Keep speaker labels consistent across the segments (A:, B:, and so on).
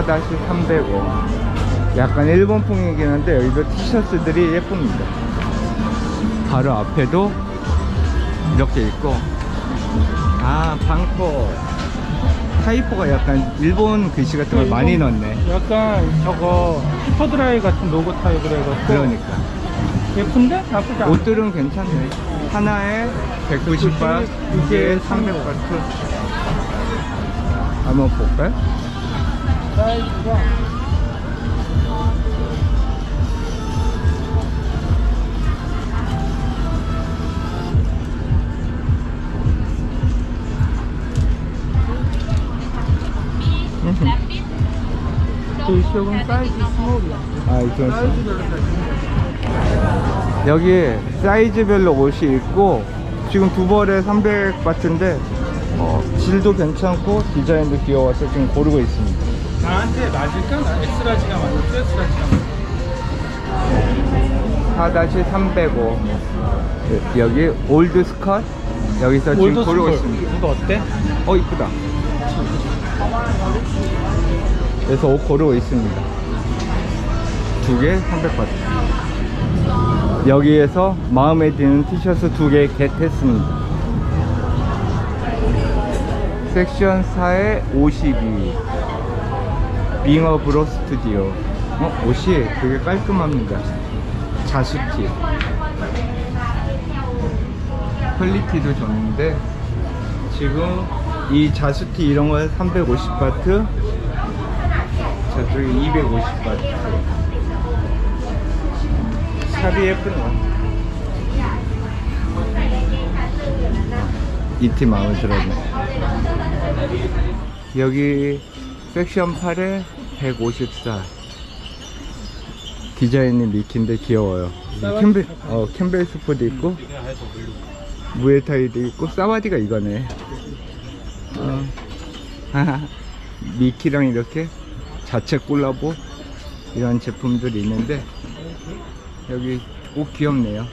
A: 4-305 약간 일본풍이긴 한데 여기도 티셔츠들이 예쁩니다. 바로 앞에도 이렇게 있고. 아 방코 타이포가 약간 일본 글씨 같은 걸 많이 넣네.
B: 약간 저거 슈퍼드라이 같은 로고 타입으로 해갖고.
A: 그러니까.
B: 예쁜데? 나쁘지 않아.
A: 옷들은 괜찮네. 하나에 190바 이게 300바트 한번 볼까요?
B: 이쪽은 사이즈 스몰이야
A: 아. 여기 사이즈별로 옷이 있고 지금 두 벌에 300 바트인데 어, 질도 괜찮고 디자인도 귀여워서 지금 고르고 있습니다
B: 나한테 맞을까? 나 엑스라지가 맞을까? 엑스라지가
A: 4-305 여기 올드 스컷 여기서 지금 고르고. 있습니다.
B: 이거 어때?
A: 어 이쁘다. 그래서 옷 고르고 있습니다. 두 개 300바트. 여기에서 마음에 드는 티셔츠 두 개 겟했습니다. 섹션 4에 52 빙어 브로 스튜디오. 어, 옷이 되게 깔끔합니다. 자수티 퀄리티도 좋은데 지금 이 자수티 이런 거 350바트 저쪽에 250바트. 샵이 예쁘네 이 팀 마음에 들었네. 여기 섹션 8에 154 디자인이 미키인데 귀여워요. 캠벨, 어, 캠벨 스프도 있고 무에타이도 있고 사와디가 이거네. 어. 미키랑 이렇게 자체 콜라보 이런 제품들이 있는데 여기 옷 귀엽네요.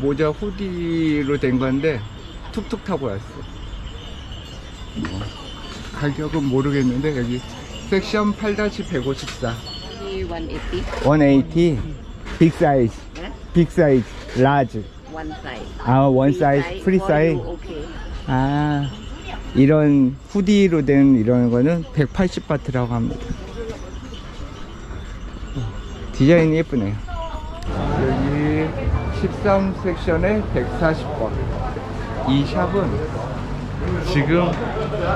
A: 모자 후디로 된 건데 툭툭 타고 왔어. 어. 가격은 모르겠는데 여기 섹션 8-154
C: 180
A: 180 빅 사이즈.
C: eh?
A: 빅 사이즈. 라지
C: one size.
A: 아 원 사이즈. 프리
C: for
A: 사이즈?
C: okay.
A: 아 이런 후디로 된 이런 거는 180바트라고 합니다. 디자인이 예쁘네요. 여기 13 섹션에 140번. 이 샵은 지금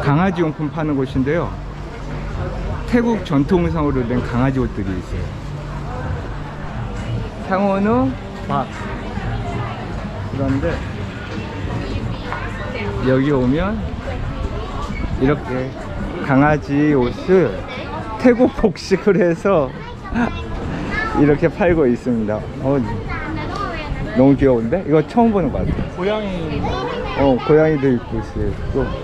A: 강아지 용품 파는 곳인데요 태국 전통 의상으로 된 강아지 옷들이 있어요 상어는 박 그런데 여기 오면 이렇게 강아지 옷을 태국 복식을 해서 이렇게 팔고 있습니다. 어, 너무 귀여운데? 이거 처음 보는 것 같아요.
B: 고양이
A: 어, 고양이도 입고 있고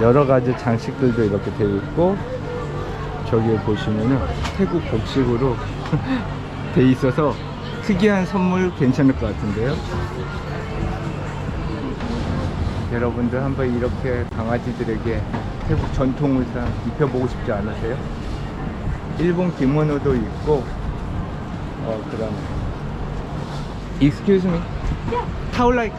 A: 여러 가지 장식들도 이렇게 되어 있고 저기에 보시면은 태국 복식으로 돼 있어서 특이한 선물 괜찮을 것 같은데요. 여러분들 한번 이렇게 강아지들에게 태국 전통 의상 입혀보고 싶지 않으세요? 일본 기모노도 있고 어 그다음 Excuse me. How like?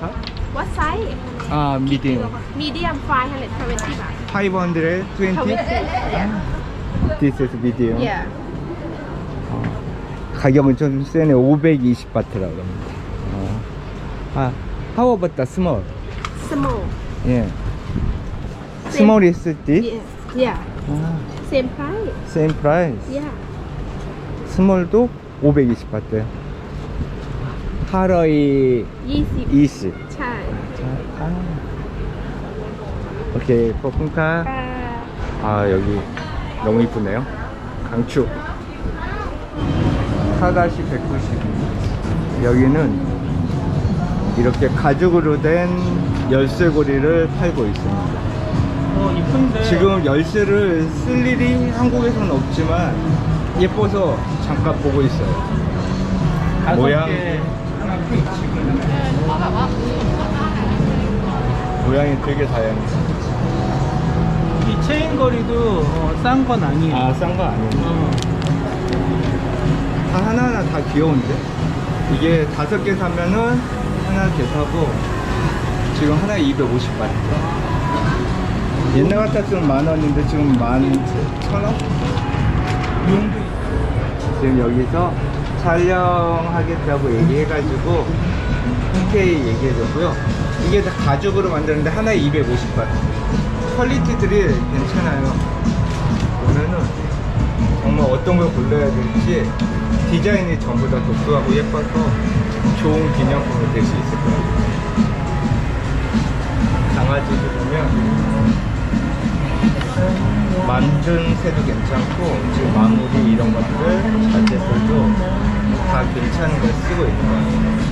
D: What size?
A: 아, medium.
D: Medium 520 baht.
A: 520?
D: 20.
A: This is medium.
D: Yeah.
A: 가격은 좀 세네. 520바트라고 합니다. 어. 아, how about the small?
D: Small.
A: 예. Small is this?
D: Yeah.
A: 아,
D: Same price.
A: same price.
D: Yeah.
A: 스몰도 520바트. 하러이
D: 20.
A: 20. 아. 오케이 뭐
D: 뽀풍카
A: 아 여기 너무 이쁘네요 강추 4-190 여기는 이렇게 가죽으로 된 열쇠고리를 팔고 있습니다
B: 어, 이쁜데.
A: 지금 열쇠를 쓸 일이 한국에서는 없지만 예뻐서 잠깐 보고 있어요. 모양 모양이 되게 다양해요
B: 피치 체인 거리도 어, 싼건 아니에요.
A: 아, 싼 거 아니에요.
B: 어.
A: 다 하나하나 다 귀여운데? 이게 다섯 개 사면은 하나 개사고 지금 하나에 250바트. 옛날 같았으면 만 원인데 지금 만천 원?
B: 용도
A: 지금 여기서 촬영하겠다고 얘기해가지고 흔쾌히 얘기해줬고요. 이게 다 가죽으로 만드는데 하나에 250바트. 퀄리티들이 괜찮아요. 보면은 정말 어떤 걸 골라야 될지 디자인이 전부 다 독특하고 예뻐서 좋은 기념품이 될 수 있을 것 같아요. 강아지도 보면 만든 새도 괜찮고 지금 마무리 이런 것들 자재들도 다 괜찮은 걸 쓰고 있는 것 같아요.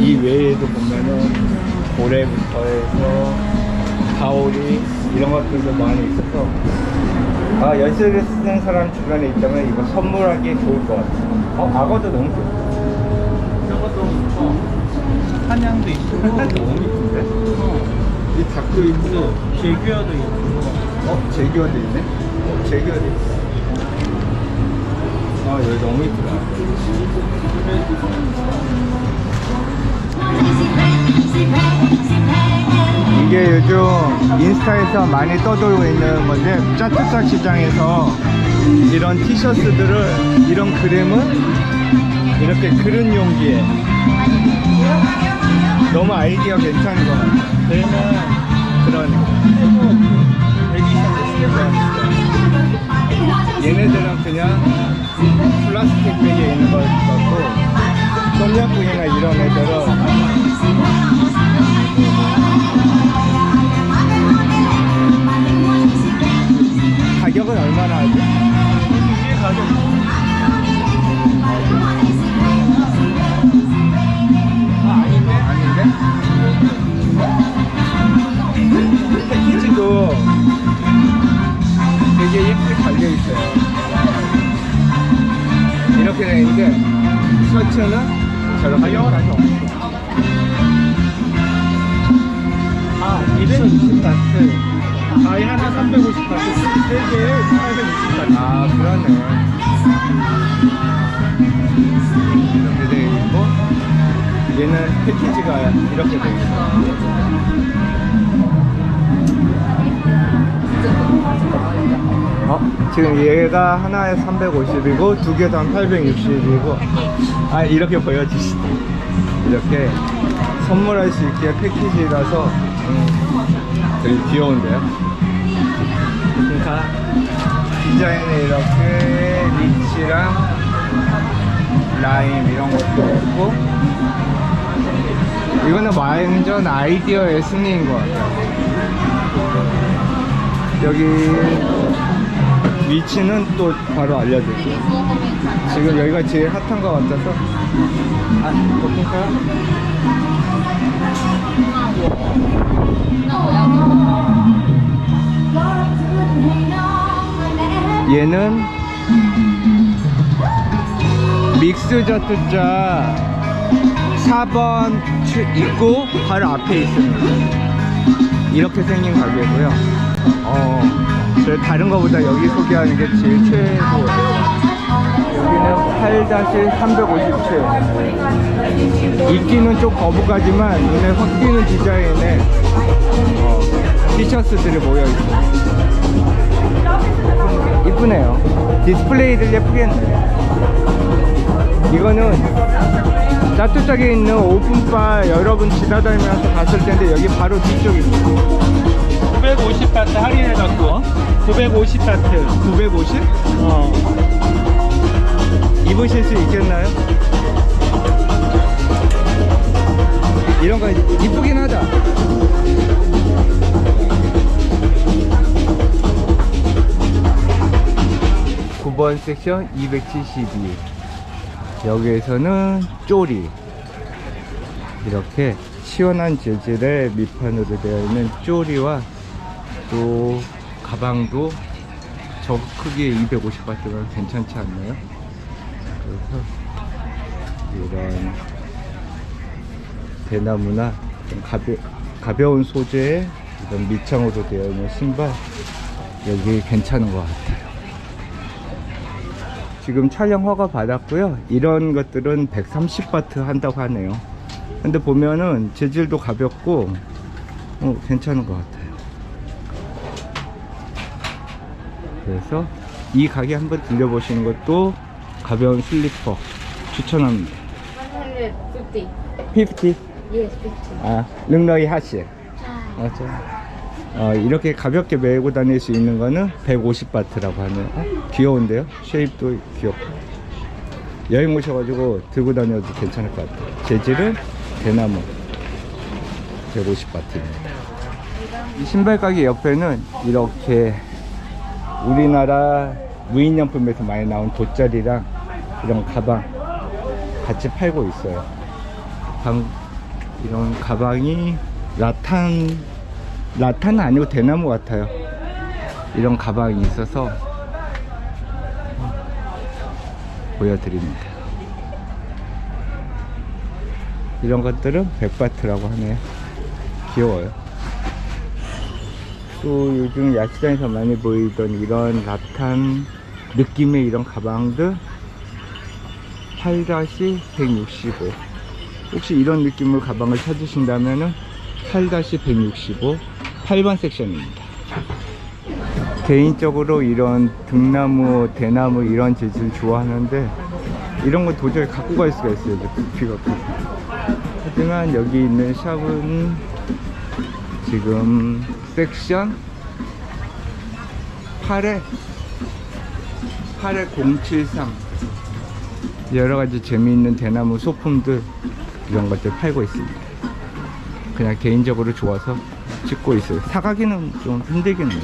A: 이 외에도 보면은 고래부터 해서 가오리 이런 것들도 많이 있어서 아 열쇠를 쓰는 사람 주변에 있다면 이거 선물하기 좋을 것 같아요. 어 악어도 너무 귀엽다.
B: 저것도 있고 한양도 있고
A: 너무 이쁜데?
B: 어,
A: 이 닭도 있고
B: 제규어도 있고
A: 어? 제기어도 있네? 어, 제기어도 있어. 아, 여기 너무 이쁘다. 이게 요즘 인스타에서 많이 떠돌고 있는 건데, 짜투짜 시장에서 이런 티셔츠들을, 이런 그림을 이렇게 그릇 용기에 너무 아이디어 괜찮은 것 같아요.
B: 저희는
A: 그런 얘네들은 그냥 플라스틱 백에 있는 걸 갖고 똠양꿍이나 이런 애들은 저렇게
B: 가격은 아직 없어 아 220바트. 아이 하나 350바트 3개에 860바트
A: 아 그러네. 이렇게 되어 있고 얘는 패키지가 이렇게 되어 있어. 어? 지금 얘가 하나에 350이고 두한 860이고 아 이렇게 보여주시죠 이렇게 선물할 수 있게 패키지라서. 음, 되게 귀여운데요? 그러니까 디자인에 이렇게 리치랑 라임 이런 것도 있고. 이거는 완전 아이디어의 승리인 것 같아요. 여기 위치는 또 바로 알려드릴게요 지금 여기가 제일 핫한 것 같아서. 아, 볼까요? 얘는 믹스 저트자 4번 있고 바로 앞에 있습니다. 이렇게 생긴 가게고요. 어, 저 다른 거보다 여기 소개하는 게 제일 최고예요 여기는 8-357 있기는 좀 거부가지만 눈에 확 띄는 디자인의 어, 티셔츠들이 모여있어요 이쁘네요. 디스플레이를 예쁘게 했네. 이거는 짜투짝에 있는 오픈바 여러분 지나다니면서 봤을 텐데 여기 바로 뒤쪽입니다.
B: 950바트 할인해줬어 950바트
A: 950?
B: 어
A: 입으실 수 있겠나요? 이런 거 이쁘긴 하다. 9번 섹션 272 여기에서는 쪼리 이렇게 시원한 재질의 밑판으로 되어 있는 쪼리와 또 가방도 저 크기에 250바트가 괜찮지 않나요? 그래서 이런 대나무나 좀 가벼, 가벼운 소재의 이런 밑창으로 되어 있는 신발 여기 괜찮은 것 같아요. 지금 촬영 허가 받았고요. 이런 것들은 130바트 한다고 하네요. 근데 보면은 재질도 가볍고 어, 괜찮은 것 같아요. 그래서 이 가게 한번 들려보시는 것도 가벼운 슬리퍼 추천합니다.
D: 150
A: 50.
D: yes 50
A: 아, 능러이 하시. 맞죠. 어, 이렇게 가볍게 메고 다닐 수 있는 거는 150바트라고 하네요. 어, 귀여운데요? 쉐입도 귀엽고. 여행 오셔가지고 들고 다녀도 괜찮을 것 같아요. 재질은 대나무 150바트입니다. 이 신발 가게 옆에는 이렇게 우리나라 무인양품에서 많이 나온 돗자리랑 이런 가방 같이 팔고 있어요. 방, 이런 가방이 라탄 라탄은 아니고 대나무 같아요. 이런 가방이 있어서 보여드립니다. 이런 것들은 백바트라고 하네요. 귀여워요. 또 요즘 야시장에서 많이 보이던 이런 라탄 느낌의 이런 가방들 8-165 혹시 이런 느낌의 가방을 찾으신다면은 8-165 8번 섹션입니다. 개인적으로 이런 등나무, 대나무 이런 재질 좋아하는데 이런 거 도저히 갖고 갈 수가 있어요. 부피가. 하지만 여기 있는 샵은 지금 섹션 8에 8에 073 여러 가지 재미있는 대나무 소품들 이런 것들 팔고 있습니다. 그냥 개인적으로 좋아서 찍고 있어요. 사가기는 좀 힘들겠네요.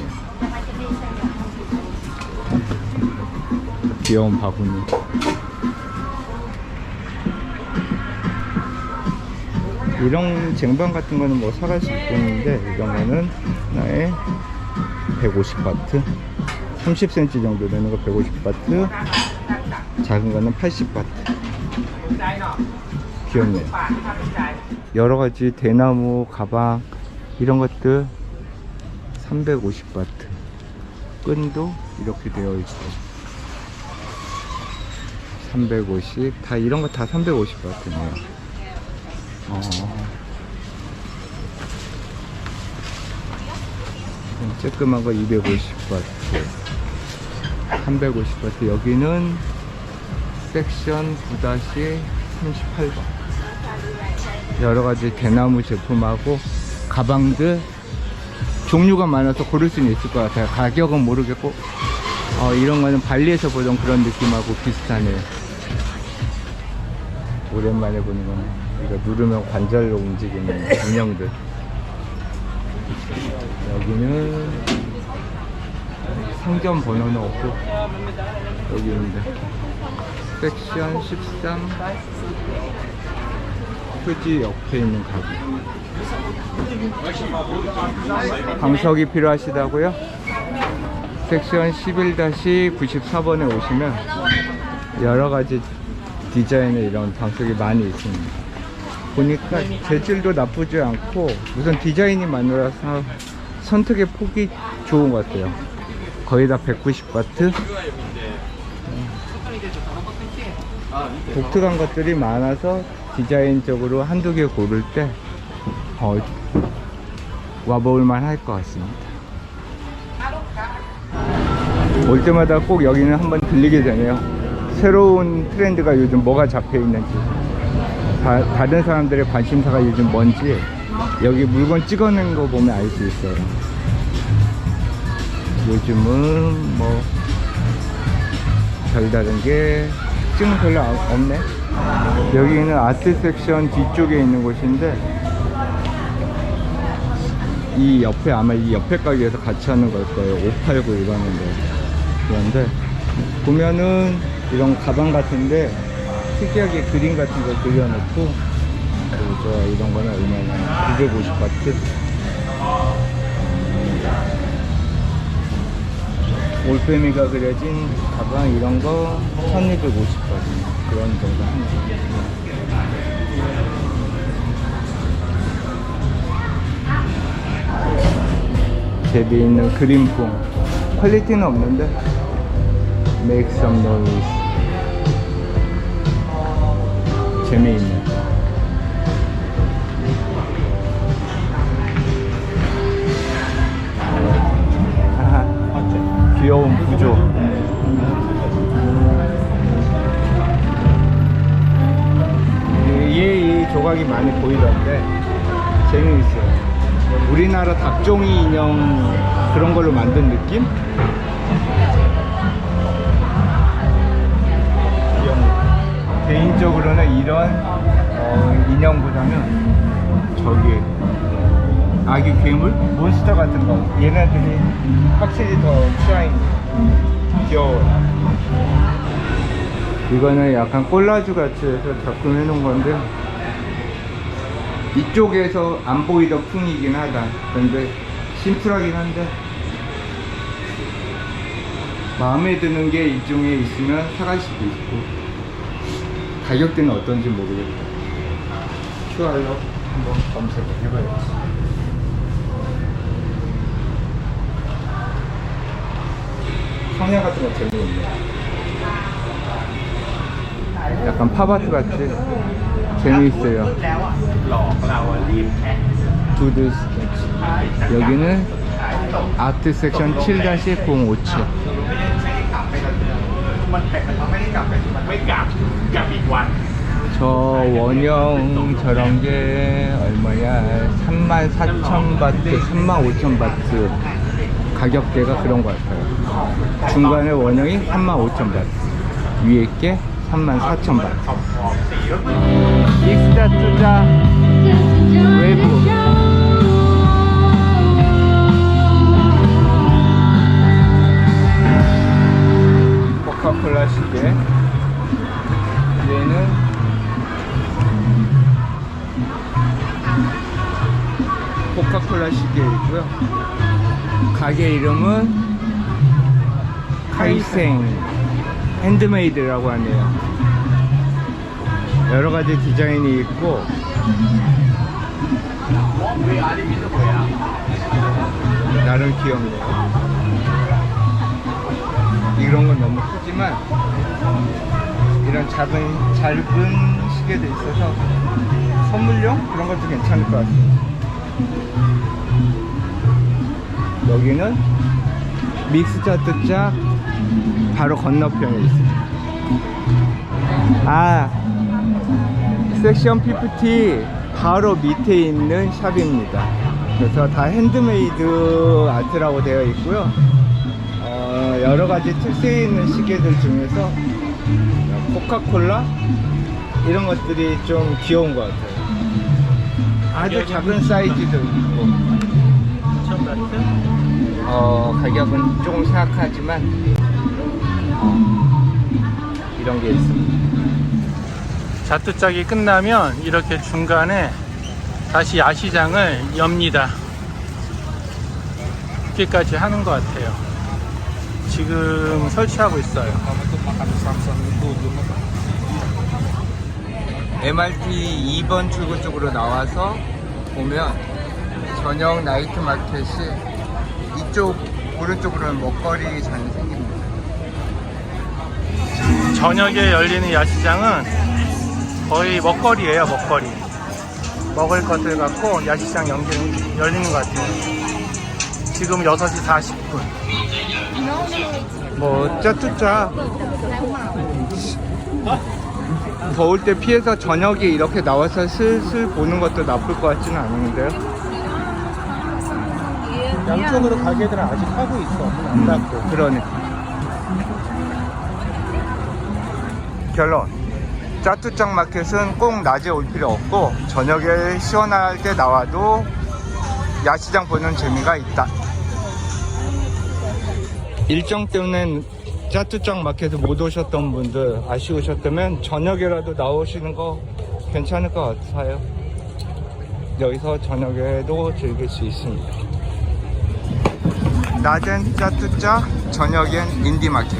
A: 귀여운 바구니. 이런 쟁반 같은 거는 뭐 사갈 수 있겠는데 이런 거는 하나에 150바트 30cm 정도 되는 거 150바트 작은 거는 80바트. 귀엽네요. 여러 가지 대나무 가방 이런 것들 350바트. 끈도 이렇게 되어 있고. 350 다 이런 거 다 350바트네요. 어. 쬐끄만 거 250바트 350바트 여기는 섹션 9-38번. 여러가지 대나무 제품하고 가방들 종류가 많아서 고를 수는 있을 것 같아요. 가격은 모르겠고 어, 이런 거는 발리에서 보던 그런 느낌하고 비슷하네요 오랜만에 보는 거는 이거 누르면 관절로 움직이는 인형들. 여기는 상점 번호는 없고 여기입니다 섹션 13 표지 옆에 있는 가게 방석이 필요하시다고요? 섹션 11-94번에 오시면 여러 가지 디자인의 이런 방석이 많이 있습니다. 보니까 재질도 나쁘지 않고 우선 디자인이 많아서 선택의 폭이 좋은 것 같아요. 거의 다 190바트. 독특한 것들이 많아서 디자인적으로 한두 개 고를 때 어, 와볼만 할 것 같습니다. 올 때마다 꼭 여기는 한번 들리게 되네요. 새로운 트렌드가 요즘 뭐가 잡혀 있는지, 다, 다른 사람들의 관심사가 요즘 뭔지 여기 물건 찍어낸 거 보면 알 수 있어요. 요즘은 뭐 별다른 게 지금 별로 아- 없네. 여기는 아트 섹션 뒤쪽에 있는 곳인데 이 옆에 아마 이 옆에 가게에서 같이 하는 걸 거예요. 589 이거 하는 거. 그런데 보면은 이런 가방 같은데 특이하게 그림 같은 거 그려놓고 그리고 저 이런 거는 얼마냐 950바트 올빼미가 그려진 가방 이런 거 1250까지 그런 정도 합니다. 제비 있는 그림봉 퀄리티는 없는데. Make some noise. 재미있는. 귀여운 구조. 얘, 이 조각이 많이 보이던데 재미있어요. 우리나라 닭종이 인형 그런 걸로 만든 느낌? 개인적으로는 이런 어, 인형 보다는 저기 아기 괴물? 몬스터 같은 거. 얘네들이 확실히 더 샤인 귀여워요. 이거는 약간 콜라주 같이 해서 작품 해놓은 건데 이쪽에서 안 보이던 풍이긴 하다. 근데 심플하긴 한데 마음에 드는 게 이 중에 있으면 사갈 수도 있고 가격대는 어떤지 모르겠다 QR로 한번 검색을 해봐야지 성냥 같은 거 재미있네 약간 팝아트 같이? 재미있어요. 두드 스케치 여기는 아트 섹션 7-057 저 원형 저런 게 얼마야? 34,000바트 35,000바트 가격대가 그런 것 같아요. 중간에 원형이 35,000바트 위에 게 34,000바트 익스타 투자 외부. 코카콜라 시계. 얘는 코카콜라 시계이고요 가게 이름은 카이생 핸드메이드라고 하네요. 여러 가지 디자인이 있고. 나름 귀엽네요. 이런 건 너무 크지만 이런 작은 짧은 시계도 있어서 선물용 그런 것도 괜찮을 것 같습니다 여기는 믹스차트 짝 바로 건너편에 있습니다. 아 섹션 50 바로 밑에 있는 샵입니다. 그래서 다 핸드메이드 아트라고 되어 있고요. 어, 여러 가지 특색 있는 시계들 중에서 코카콜라 이런 것들이 좀 귀여운 것 같아요. 아주 작은 사이즈도 있고 어, 가격은 조금 생각하지만 어, 이런 게 있습니다
B: 자투짝이 끝나면 이렇게 중간에 다시 야시장을 엽니다. 이렇게까지 하는 것 같아요. 지금 설치하고 있어요.
A: MRT 2번 출구 쪽으로 나와서 보면 저녁 나이트 마켓이 이쪽 오른쪽으로는 먹거리 잘 생깁니다.
B: 저녁에 열리는 야시장은 거의 먹거리예요, 먹거리. 먹을 것을 갖고 야시장 연기, 열리는 것 같아요. 지금 6시 40분.
A: 뭐 짜투짜 더울 때 피해서 저녁에 이렇게 나와서 슬슬 보는 것도 나쁠 것 같지는 않은데요.
B: 양쪽으로 가게들은 아직 하고 있어. 안 닫고.
A: 그러니까. 결론. 짜투짱 마켓은 꼭 낮에 올 필요 없고 저녁에 시원할 때 나와도 야시장 보는 재미가 있다. 일정 때문에 짜투짱 마켓에 못 오셨던 분들 아쉬우셨다면 저녁에라도 나오시는 거 괜찮을 것 같아요. 여기서 저녁에도 즐길 수 있습니다. 낮엔 짜투짜, 저녁엔 인디마켓.